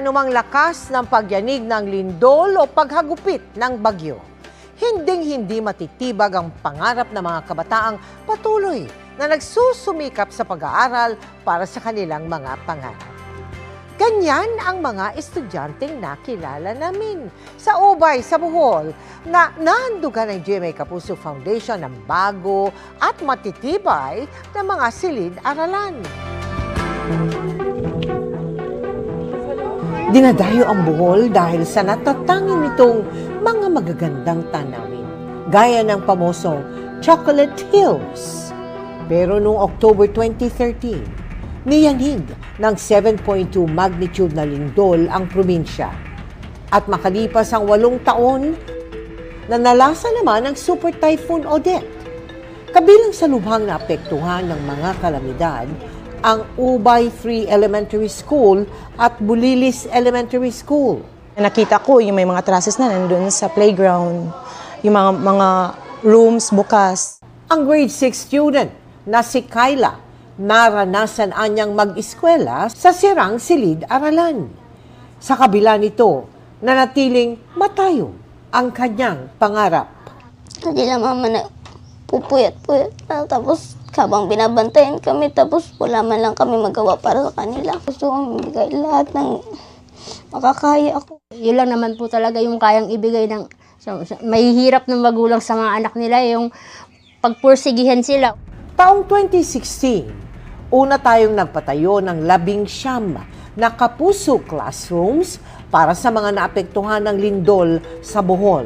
anumang lakas ng pagyanig ng lindol o paghagupit ng bagyo. Hinding-hindi matitibag ang pangarap ng mga kabataang patuloy na nagsusumikap sa pag-aaral para sa kanilang mga pangarap. Ganyan ang mga estudyanteng nakilala namin sa Ubay, sa Bohol, na nahandugan ng GMA Kapuso Foundation ng bago at matitibay na mga silid-aralan. Dinadayo ang Bohol dahil sa natatangin nitong mga magagandang tanawin, gaya ng pamosong Chocolate Hills. Pero noong October 2013, niyanig ng 7.2 magnitude na lindol ang probinsya. At makalipas ang walong taon, nanalasa naman ang Super Typhoon Odette. Kabilang sa lubhang naapektuhan ng mga kalamidad, ang Ubay Free Elementary School at Bulilis Elementary School. Nakita ko yung may mga trusses na nandun sa playground, yung mga, mga rooms bukas. Ang grade 6 student na si Kyla, naranasan anyang mag-eskwela sa sirang silid-aralan. Sa kabila nito, nanatiling matayo ang kanyang pangarap. Hindi lang mama na pupuyat-puyat na. Tapos habang binabantayan kami, tapos wala man lang kami magawa para sa kanila. Gusto kong ibigay lahat ng makakaya ako. Yun lang naman po talaga yung kayang ibigay ng so, so, may hirap ng magulang sa mga anak nila yung pagpursigihan sila. Taong 2016, una tayong nagpatayo ng labing siyam na kapuso classrooms para sa mga naapektuhan ng lindol sa Bohol.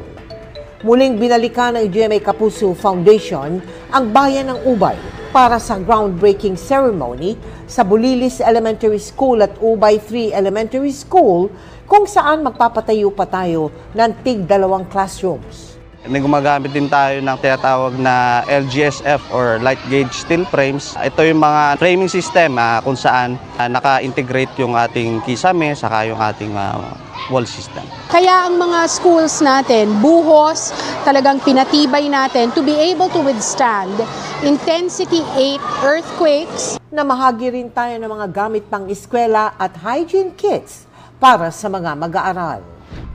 Muling binalikan ng GMA Kapuso Foundation ang bayan ng Ubay para sa groundbreaking ceremony sa Bulilis Elementary School at Ubay 3 Elementary School kung saan magpapatayo pa tayo ng tig dalawang classrooms. May gumagamit din tayo ng tinatawag na LGSF or light gauge steel frames. Ito yung mga framing system ah, kung saan ah, naka-integrate yung ating kisame saka yung ating ah, wall system. Kaya ang mga schools natin, buhos, talagang pinatibay natin to be able to withstand intensity 8 earthquakes, Namahagi rin tayo ng mga gamit pang eskwela at hygiene kits para sa mga mag-aaral.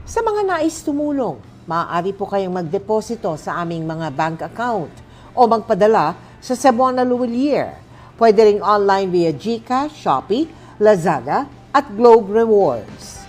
Sa mga nais tumulong, maaari po kayong magdeposito sa aming mga bank account o magpadala sa Cebuana Luwilier. Pwede ring online via GCash, Shopee, Lazada at Globe Rewards.